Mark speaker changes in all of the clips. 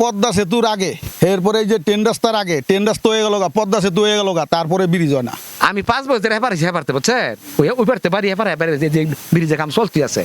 Speaker 1: পদ্মা সেতুর আগে। এরপরে এই যে ট্রেন রাস্তার আগে, ট্রেন রাস্তা হয়ে গেল পদ্মা সেতু হয়ে গেল তারপরে ব্রিজ হয় না।
Speaker 2: আমি পাঁচ বছর হেপার হেপারতে বুঝছেন? ওই পারতে পারি হেপার হেপারে ব্রিজে কাম চলতে আছে।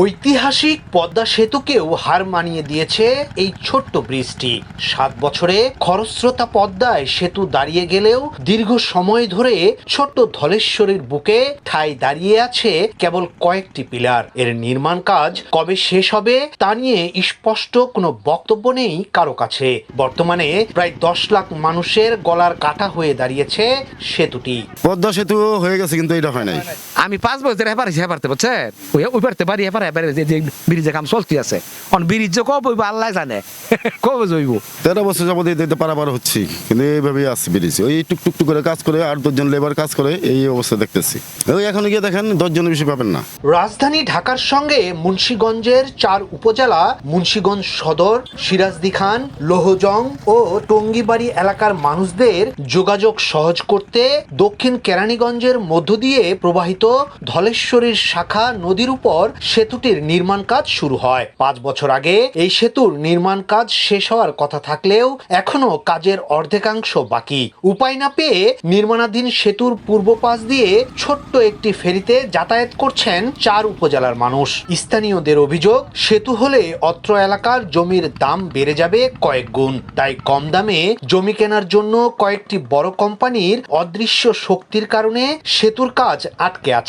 Speaker 3: ঐতিহাসিক পদ্মা সেতুকেও হার মানিয়ে দিয়েছে এই ছোট্ট ব্রিজটি। সাত বছরে খরস্রোতা পদ্মায় সেতু দাঁড়িয়ে গেলেও দীর্ঘ সময় ধরে ছোট্ট ধলেশ্বরীর বুকে ঠাই দাঁড়িয়ে আছে কেবল কয়েকটি পিলার। এর নির্মাণ কাজ কবে শেষ হবে তা নিয়ে স্পষ্ট কোনো বক্তব্য নেই কারও কাছে। বর্তমানে প্রায় দশ লাখ মানুষের গলার কাটা হয়ে দাঁড়িয়েছে সেতুটি।
Speaker 4: পদ্মা সেতু হয়ে গেছে কিন্তু এটা হয় নাই।
Speaker 2: আমি পাঁচ বছর হেপার হেপারতে বুঝছেন? ওই ওই পারতে পারি হেপার হেপারে যে ব্রিজে কাম চলতে আছে। অন ব্রিজ যে কবে হইব আল্লাহ জানে। কবে জইব
Speaker 4: তেরো বছর যাবত এতে পারাপার হচ্ছি কিন্তু এইভাবেই আসছে বেরিয়েছি ওই টুকটুক টুক করে কাজ করে আর দশজন লেবার কাজ করে এই অবস্থা দেখতেছি। ওই এখন গিয়ে দেখেন দশজনের বেশি পাবেন না।
Speaker 3: রাজধানী ঢাকার সঙ্গে মুন্সীগঞ্জের চার উপজেলা মুন্সীগঞ্জ সদর সিরাজদি খান লোহজং ও টঙ্গিবাড়ি এলাকার মানুষদের যোগাযোগ সহজ করতে দক্ষিণ কেরানীগঞ্জের মধ্য দিয়ে প্রবাহিত ধলেশ্বরীর শাখা নদীর উপর সেতুটির নির্মাণ কাজ শুরু হয়। পাঁচ বছর আগে এই সেতুর নির্মাণ কাজ শেষ হওয়ার কথা থাকলেও এখনও কাজের অর্ধেকাংশ বাকি। উপায় না পেয়ে নির্মাণাধীন সেতুর পূর্ব পাশ দিয়ে ছোট্ট একটি ফেরিতে যাতায়াত করছেন চার উপজেলার মানুষ। স্থানীয়দের অভিযোগ, সেতু হলে অত্র এলাকার জমির দাম বেড়ে যাবে কয়েক গুণ। তাই কম দামে জমি কেনার জন্য কয়েকটি বড় কোম্পানির অদৃশ্য শক্তির কারণে সেতুর কাজ আটকে আছে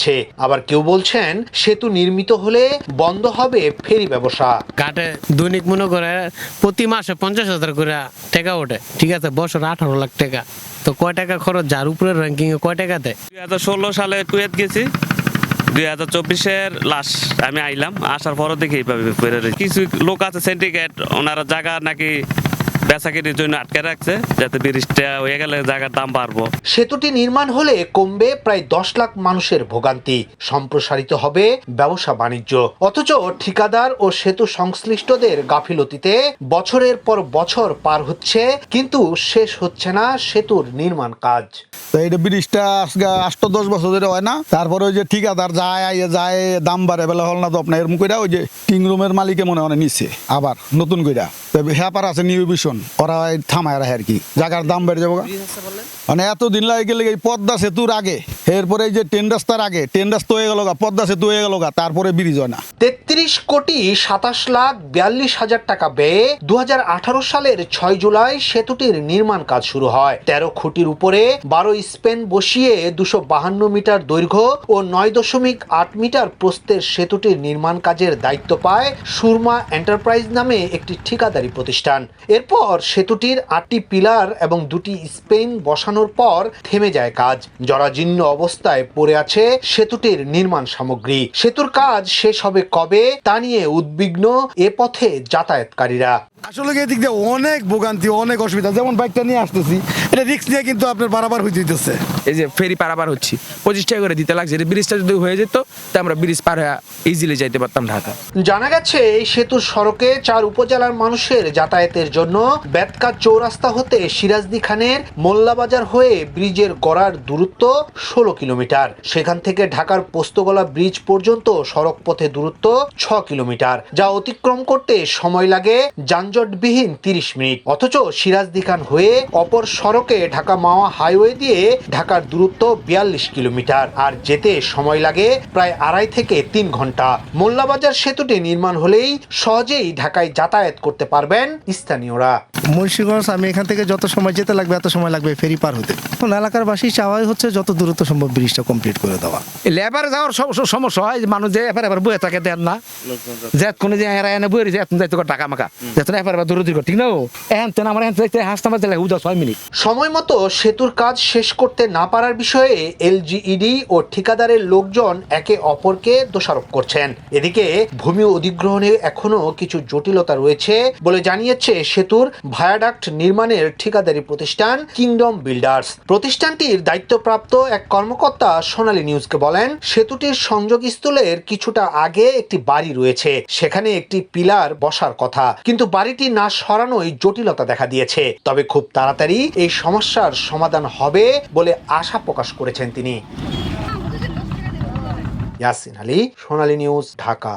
Speaker 3: আবার কেউ বলছেন সেতু নির্মিত হলে বন্ধ হবে ফেরি ব্যবসা।
Speaker 5: কাটে দৈনিক মনে করে প্রতি মাসে পঞ্চাশ হাজার করে টাকা ওঠে। ঠিক আছে বছর আঠারো লাখ টাকা। তো কয় টাকা খরচ? যার উপরে র্যাঙ্কিং এ কয় টাকা দেয়?
Speaker 6: দুই হাজার ষোলো সালে কুয়েত গেছি। দুই হাজার চব্বিশের লাস্ট আমি আইলাম। আসার পরও দেখি এইভাবে কিছু লোক আছে সিন্ডিকেট ওনারা জায়গা নাকি বেচাকিরির জন্য আটকে রাখছে যাতে ব্রিজটা হয়ে গেলে জায়গার দাম বাড়বো।
Speaker 3: সেতুটি নির্মাণ হলে কমবে প্রায় দশ লাখ মানুষের ভোগান্তি। সম্প্রসারিত হবে ব্যবসা বাণিজ্য। অথচ ঠিকাদার ও সেতু সংশ্লিষ্টদের গাফিলতিতে বছরের পর বছর পার হচ্ছে কিন্তু শেষ হচ্ছে না সেতুর নির্মাণ কাজ।
Speaker 1: এইটা ব্রিজটা আষ্ট দশ বছর ধরে হয় না তারপরে ওই যে ঠিকাদার যায় আইয়ে যায় দাম বাড়ে বেলা হল না তো আপনার এরকম কইরা ওই যে টিং রুমের মালিকে মনে হয় নিচ্ছে আবার নতুন কইরা। হ্যাপার আছে নিউ ভিশন ওরা ওই থামায় রাখে আর কি। জায়গার দাম বেড়ে যাব। মানে এতদিন লাগে গেলে এই পদ্মা সেতুর আগে এরপরে যে ট্রেন রাস্তার আগে ট্রেন রাস্তা হয়ে গেল গা, পদ্মা সেতু হয়ে গেল গা, তারপরে ব্রিজ হয় না।
Speaker 3: তেত্রিশ কোটি সাতাশ লাখ বিয়াল্লিশ হাজার টাকা ব্যয়ে দু সালের ছয় জুলাই সেতুটির নির্মাণ কাজ শুরু হয়। তেরো খুঁটির উপরে বারো স্পেন বসিয়ে দুশো বাহান্ন মিটার দৈর্ঘ্য ও নয় দশমিক আট মিটার প্রস্থের সেতুটির নির্মাণ কাজের দায়িত্ব পায় সুরমা এন্টারপ্রাইজ নামে একটি ঠিকাদারি প্রতিষ্ঠান। এরপর সেতুটির আটটি পিলার এবং দুটি স্পেন বসানোর পর থেমে যায় কাজ। জরাজীর্ণ অবস্থায় পড়ে আছে সেতুটির নির্মাণ সামগ্রী। সেতুর কাজ শেষ হবে কবে তা নিয়ে উদ্বিগ্ন এ পথে যাতায়াতকারীরা।
Speaker 1: আসলে এদিক দিয়ে অনেক ভোগান্তি অনেক অসুবিধা। যেমন বাইকটা নিয়ে আসতেছি এটা রিক্স নিয়ে কিন্তু আপনার বারবার হয়ে যেতেছে
Speaker 2: এই যে ফেরি পারাবার হচ্ছি পঁচিশ টাকা করে দিতে লাগছে। ব্রিজটা যদি হয়ে যেত তা আমরা ব্রিজ পার হয়ে ইজিলি যাইতে পারতাম ঢাকা।
Speaker 3: জানা গেছে এই সেতুর সড়কে চার উপজেলার মানুষের যাতায়াতের জন্য বেতকা চৌরাস্তা হতে সিরাজদি খানের মোল্লাবাজার হয়ে ব্রিজের গড়ার দূরত্ব ষোলো কিলোমিটার। সেখান থেকে ঢাকার পোস্তগোলা ব্রিজ পর্যন্ত সড়ক পথে দূরত্ব ছ কিলোমিটার যা অতিক্রম করতে সময় লাগে যানজটবিহীন তিরিশ মিনিট। অথচ সিরাজদি খান হয়ে অপর সড়কে ঢাকা মাওয়া হাইওয়ে দিয়ে ঢাকার দূরত্ব বিয়াল্লিশ কিলোমিটার। আর যেতে সময় লাগে প্রায় আড়াই থেকে তিন ঘণ্টা। মোল্লাবাজার সেতুটি নির্মাণ হলেই সহজেই ঢাকায় যাতায়াত করতে পারবেন স্থানীয়রা।
Speaker 7: মুন্সিগঞ্জ আমি এখান থেকে যত সময় যেতে লাগবে এত সময় লাগবে ফেরি পার হতে। এখন এলাকার বাসী চাওয়াই হচ্ছে যত দূরত্ব সম্ভব ব্রিজটা কমপ্লিট করে দেওয়া।
Speaker 2: লেবার যাওয়ার সম- সমস্যা হয় মানুষ যে এবার এবার বয়ে থাকে দেন না। যে কোনো যে হেরা এনে বয়ে যে যাইতে করে টাকা মাকা যেত এবার এবার দূর দূর ঠিক না এখন তেন আমার এখন যাইতে হাসতে মারতে লাগে উদা ছয় মিনিট।
Speaker 3: সময় মতো সেতুর কাজ শেষ করতে না পারার বিষয়ে এলজিইডি ও ঠিকাদারের লোকজন একে অপরকে দোষারোপ করছেন। এদিকে ভূমি অধিগ্রহণে এখনও কিছু জটিলতা রয়েছে বলে জানিয়েছে সেতুর ভায়াডাক্ট নির্মাণের ঠিকাদারি প্রতিষ্ঠান কিংডম বিল্ডার্স। প্রতিষ্ঠানটির দায়িত্বপ্রাপ্ত এক কর্মকর্তা সোনালী নিউজকে বলেন, সেতুটির সংযোগস্থলের কিছুটা আগে একটি বাড়ি রয়েছে। সেখানে একটি পিলার বসার কথা। কিন্তু বাড়িটি না সরানোই জটিলতা দেখা দিয়েছে। তবে খুব তাড়াতাড়ি এই সমস্যার সমাধান হবে বলে আশা প্রকাশ করেছেন তিনি। ইয়াসিন আলী, সোনালী নিউজ, ঢাকা।